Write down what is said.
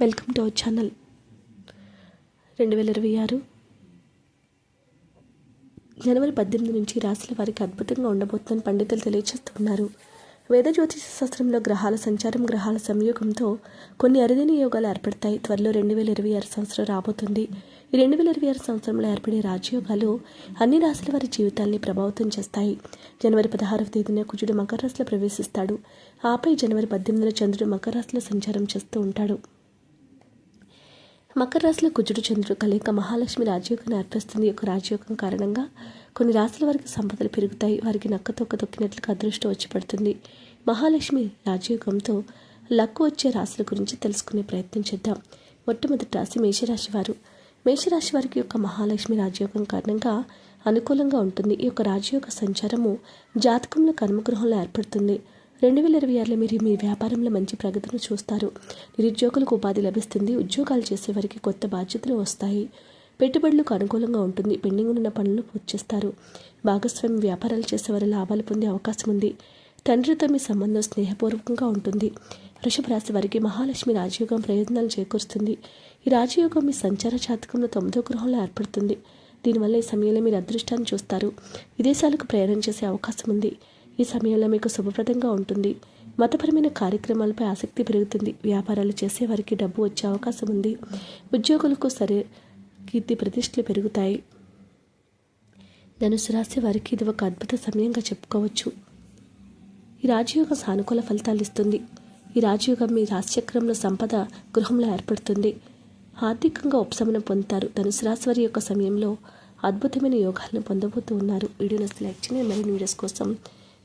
Welcome to our channel. రెండు వేల ఇరవై ఆరు జనవరి పద్దెనిమిది నుంచి రాశుల వారికి అద్భుతంగా ఉండబోతుందని పండితులు తెలియజేస్తున్నారు వేద జ్యోతిష శాస్త్రంలో గ్రహాల సంచారం గ్రహాల సంయోగంతో కొన్ని అరుదైన యోగాలు ఏర్పడతాయి. త్వరలో రెండు వేల ఇరవై ఆరు సంవత్సరం రాబోతుంది. ఈ రెండు వేల ఇరవై ఆరు సంవత్సరంలో ఏర్పడే రాజయోగాలు అన్ని రాశుల వారి జీవితాల్ని ప్రభావితం చేస్తాయి. జనవరి పదహారవ తేదీన కుజుడు మకర రాశిలో ప్రవేశిస్తాడు. ఆపై జనవరి పద్దెనిమిదిన చంద్రుడు మకర రాశిలో సంచారం చేస్తూ ఉంటాడు. మకర రాశిలో కుజుడు చంద్రుడు కలయిక మహాలక్ష్మి రాజయోగం ఏర్పరుస్తుంది ఒక యొక్క రాజయోగం కారణంగా కొన్ని రాశుల వారికి సంపదలు పెరుగుతాయి. వారికి నక్క తొక్క తొక్కినట్లుగా అదృష్టం వచ్చి పడుతుంది. మహాలక్ష్మి రాజయోగంతో లక్కు వచ్చే రాశుల గురించి తెలుసుకునే ప్రయత్నం చేద్దాం. మొట్టమొదటి రాశి మేషరాశి వారు. మేషరాశి వారికి యొక్క మహాలక్ష్మి రాజయోగం కారణంగా అనుకూలంగా ఉంటుంది. ఈ యొక్క రాజయోగ సంచారము జాతకంలో కర్మగృహంలో ఏర్పడుతుంది. రెండు వేల ఇరవై ఆరులో మీరు మీ వ్యాపారంలో మంచి ప్రగతిని చూస్తారు. నిరుద్యోగులకు ఉపాధి లభిస్తుంది. ఉద్యోగాలు చేసేవారికి కొత్త బాధ్యతలు వస్తాయి. పెట్టుబడులకు అనుకూలంగా ఉంటుంది. పెండింగ్ ఉన్న పనులు పూర్తి చేస్తారు. భాగస్వామి వ్యాపారాలు చేసేవారు లాభాలు పొందే అవకాశం ఉంది. తండ్రితో మీ సంబంధం స్నేహపూర్వకంగా ఉంటుంది. వృషభ రాశి వారికి మహాలక్ష్మి రాజయోగం ప్రయోజనాలు చేకూరుస్తుంది. ఈ రాజయోగం మీ సంచార జాతకంలో తొమ్మిదో గృహంలో ఏర్పడుతుంది. దీనివల్ల ఈ సమయంలో మీరు అదృష్టాన్ని చూస్తారు. విదేశాలకు ప్రయాణం చేసే అవకాశం ఉంది. ఈ సమయంలో మీకు శుభప్రదంగా ఉంటుంది. మతపరమైన కార్యక్రమాలపై ఆసక్తి పెరుగుతుంది. వ్యాపారాలు చేసేవారికి డబ్బు వచ్చే అవకాశం ఉంది. ఉద్యోగులకు సరే కీర్తి ప్రతిష్టలు పెరుగుతాయి. ధనుసు రాశి వారికి ఇది ఒక అద్భుత సమయంగా చెప్పుకోవచ్చు. ఈ రాజయోగం సానుకూల ఫలితాలు ఇస్తుంది. ఈ రాజయోగం మీ రాశిచక్రంలో సంపద గృహంలో ఏర్పడుతుంది. ఆర్థికంగా ఉపశమనం పొందుతారు. ధనుసు రాశి వారి యొక్క సమయంలో అద్భుతమైన యోగాలను పొందబోతూ ఉన్నారు. వీడియోని లైక్ చేయండి. మరిన్ని వీడియోస్ కోసం